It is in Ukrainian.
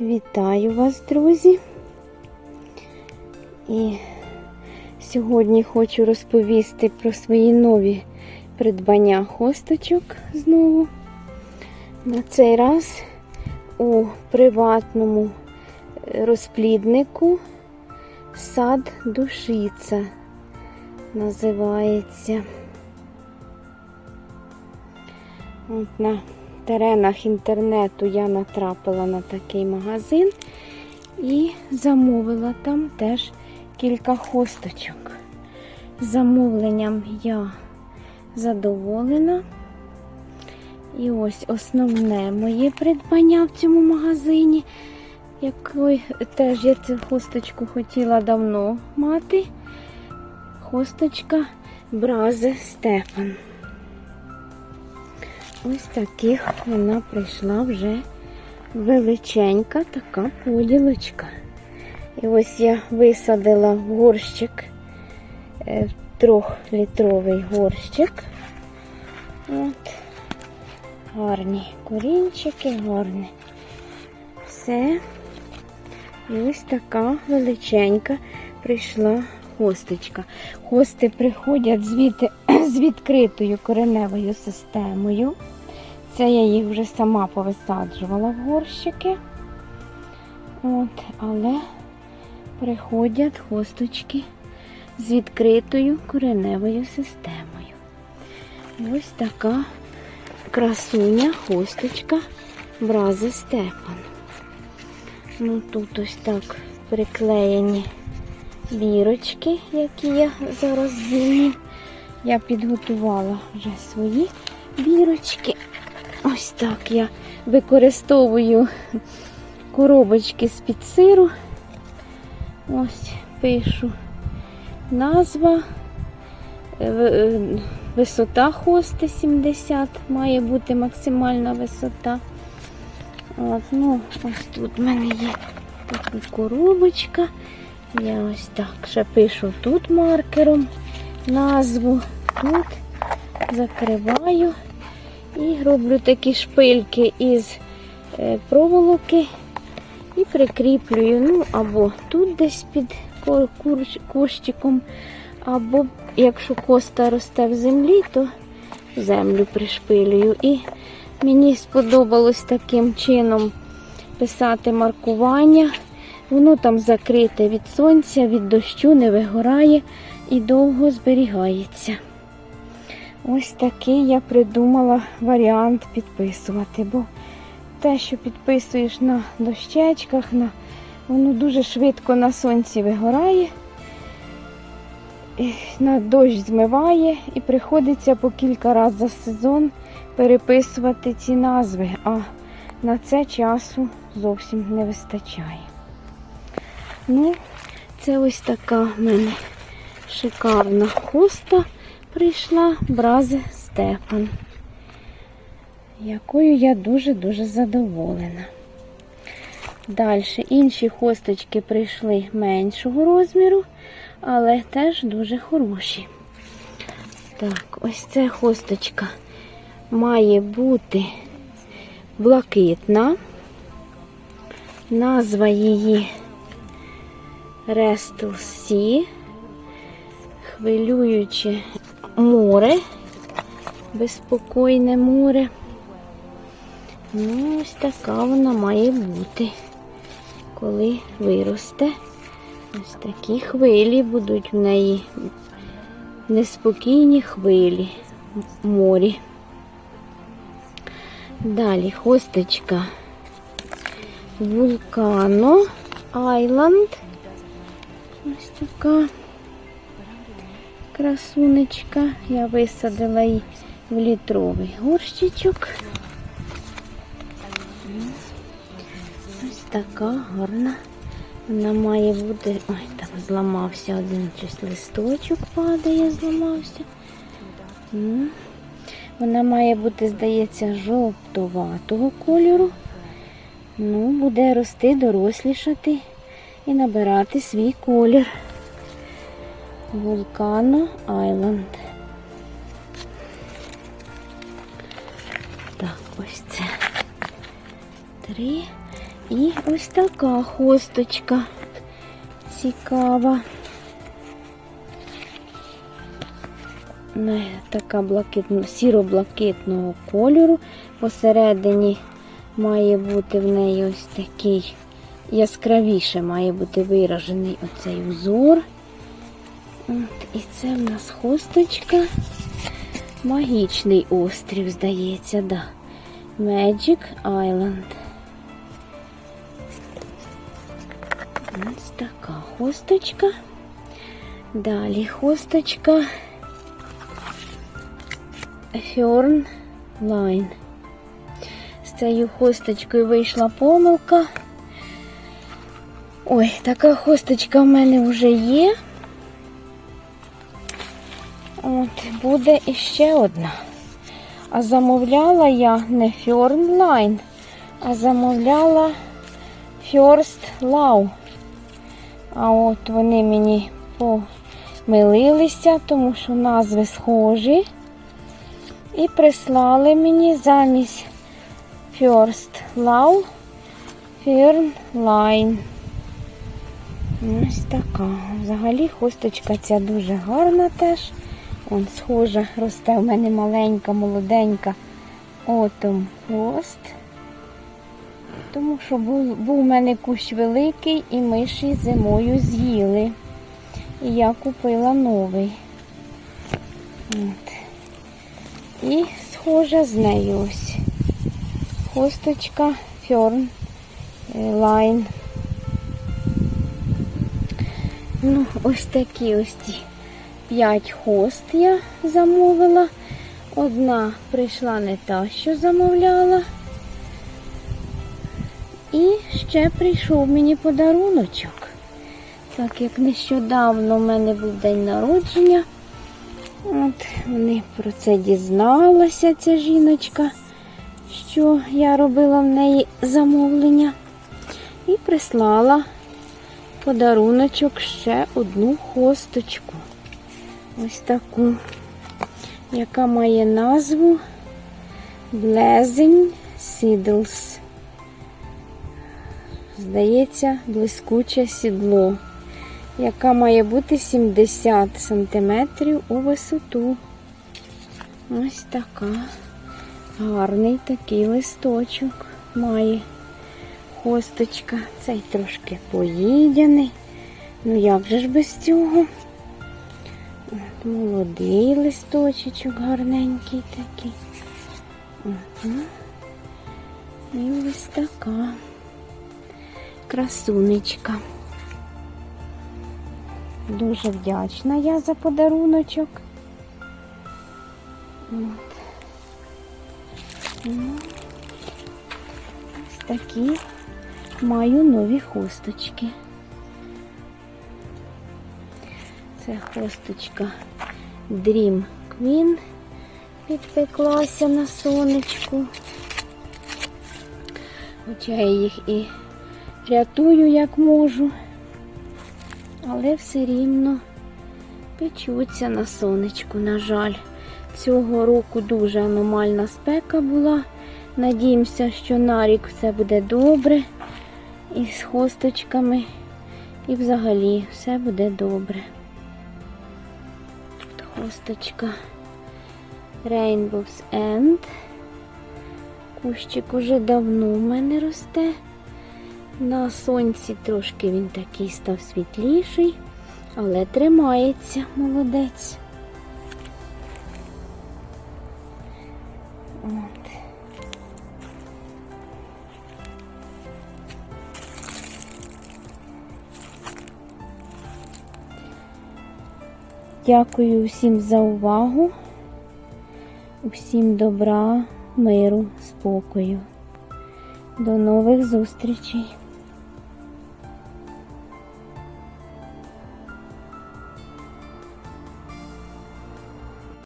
Вітаю вас, друзі! І сьогодні хочу розповісти про свої нові придбання хосточок знову. На цей раз у приватному розпліднику сад душиця називається. От на теренах інтернету я натрапила на такий магазин і замовила там теж кілька хосточок. Замовленням я задоволена. І ось основне моє придбання в цьому магазині, якої теж я цю хосточку хотіла давно мати. Хосточка Бразе Стефан. Ось таких вона прийшла вже величенька така поділочка. І ось я висадила горщик е, трьохлітровий горщик. От. Гарні корінчики, гарні. Все. І ось така величенька прийшла хосточка. Хости приходять звідти з відкритою кореневою системою. Це я їх вже сама повисаджувала в горщики. От, але приходять хосточки з відкритою кореневою системою. Ось така красуня хосточка Брази Стефан. Ну, тут ось так приклеєні бірочки, які я зараз зніму. Я підготувала вже свої бірочки. Ось так я використовую коробочки з-під сиру. Ось пишу назва, висота хости 70, має бути максимальна висота. От, ну, Ось тут в мене є така коробочка. Я ось так ще пишу тут маркером назву. Тут закриваю і роблю такі шпильки із проволоки і прикріплюю. Ну, або тут десь під кущиком, або якщо коста росте в землі, то землю пришпилюю. І мені сподобалось таким чином писати маркування. Воно там закрите від сонця, від дощу, не вигорає і довго зберігається. Ось такий я придумала варіант підписувати, бо те, що підписуєш на дощечках, на... воно дуже швидко на сонці вигорає, на дощ змиває і приходиться по кілька разів за сезон переписувати ці назви, а на це часу зовсім не вистачає. Ну, це ось така в мене шикарна хоста прийшла Брази Стефан, якою я дуже-дуже задоволена. Далі інші хосточки прийшли меншого розміру, але теж дуже хороші. Так, ось ця хосточка має бути блакитна. Назва її Рестл Сі, хвилююче море, безпокійне море. Ну, ось така вона має бути, коли виросте. Ось такі хвилі будуть в неї неспокійні хвилі в морі. Далі хосточка Вулкано Айланд. Ось така красунечка. Я висадила її в літровий горщичок. Ось така гарна. Вона має бути... Ой, там зламався один щось листочок падає, зламався. Вона має бути, здається, жовтуватого кольору. Ну, буде рости, дорослішати і набирати свій колір. Вулкано Айленд. Так, ось це. Три. І ось така хосточка цікава. Така блакитно, сіро-блакитного кольору. Посередині має бути в неї ось такий яскравіше має бути виражений оцей узор. От, і це в нас хосточка. Магічний острів, здається, да. Magic Island. Ось така хосточка. Далі хосточка Fern Line. З цією хосточкою вийшла помилка. Ой, така хосточка в мене вже є. От, буде іще одна. А замовляла я не Fern а замовляла First Love. А от вони мені помилилися, тому що назви схожі. І прислали мені замість First Love Fern Ось така. Взагалі хусточка ця дуже гарна теж. Он схожа, росте в мене маленька, молоденька отом рост. Тому що був, був у мене кущ великий і миші зимою з'їли. І я купила новий. От. І схожа з нею ось. Хосточка Фьорн Лайн. Ну, ось такі ось ці п'ять хост я замовила. Одна прийшла не та, що замовляла. І ще прийшов мені подаруночок. Так як нещодавно в мене був день народження. От вони про це дізналася, ця жіночка, що я робила в неї замовлення. І прислала подаруночок ще одну хосточку. Ось таку, яка має назву Blazing Seedles. Здається, блискуче сідло, яка має бути 70 см у висоту. Ось така. Гарний такий листочок має хосточка. Цей трошки поїдяний. Ну як же ж без цього? От, молодий листочечок гарненький такий. Ага. І ось така красунечка. Дуже вдячна я за подаруночок. От. Ну, ось такі маю нові хусточки. Це хусточка Dream Queen підпеклася на сонечку. Хоча я їх і рятую як можу, але все рівно печуться на сонечку, на жаль. Цього року дуже аномальна спека була. Надіємося, що на рік все буде добре. І з хосточками, і взагалі все буде добре. Тут хосточка Rainbow's End. Кущик уже давно в мене росте. На сонці трошки він такий став світліший, але тримається молодець. Дякую всім за увагу, усім добра, миру, спокою. До нових зустрічей!